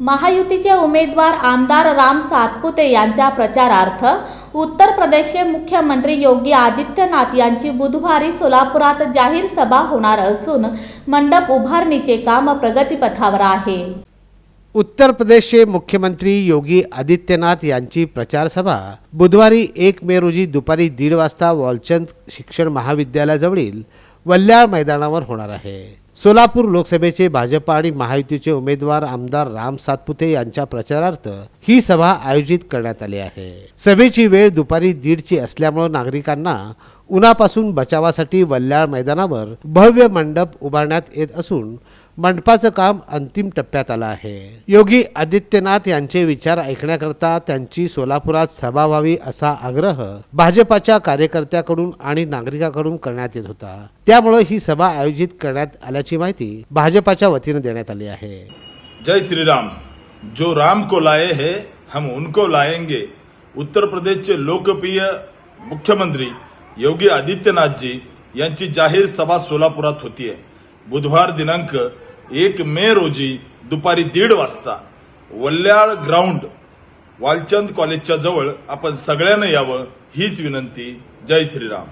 महायुतीचे उमेदवार आमदार राम सातपुते यांच्या प्रचारार्थ उत्तर प्रदेशचे मुख्यमंत्री योगी आदित्यनाथ यांची बुधवारी सोलापुरात जाहीर सभा होणार असून मंडप उभारणीचे काम प्रगतीपथावर आहे. उत्तर प्रदेशचे मुख्यमंत्री योगी आदित्यनाथ यांची प्रचार सभा बुधवारी एक मे रोजी दुपारी दीड वाजता वॉलचंद शिक्षण महाविद्यालयाजवळील वल्याळ मैदानावर होणार आहे. सोलापूर लोकसभेचे भाजप आणि महायुतीचे उमेदवार आमदार राम सातपुते यांच्या प्रचारार्थ ही सभा आयोजित करण्यात आली आहे. सभेची वेळ दुपारी दीडची असल्यामुळे नागरिकांना उन्हापासून बचावासाठी वल्याळ मैदानावर भव्य मंडप उभारण्यात येत असून मंडपाचं काम अंतिम टप्प्यात आलं आहे. योगी आदित्यनाथ यांचे विचार ऐकण्याकरता त्यांची सोलापुरात सभा व्हावी असा आग्रह भाजपाच्या कार्यकर्त्याकडून आणि नागरिकांकडून करण्यात येत होता. त्यामुळे ही सभा आयोजित करण्यात आल्याची माहिती भाजपाच्या वतीने देण्यात आली आहे. जय श्रीराम. जो राम को लाए है हम उनको लाएंगे. उत्तर प्रदेशचे लोकप्रिय मुख्यमंत्री योगी आदित्यनाथ जी यांची जाहीर सभा सोलापुरात होतीये. बुधवार दिनांक एक मे रोजी दुपारी दीड वाजता वल्याळ ग्राउंड वालचंद कॉलेजच्या जवळ आपण सगळ्यांना यावं हीच विनंती. जय श्रीराम.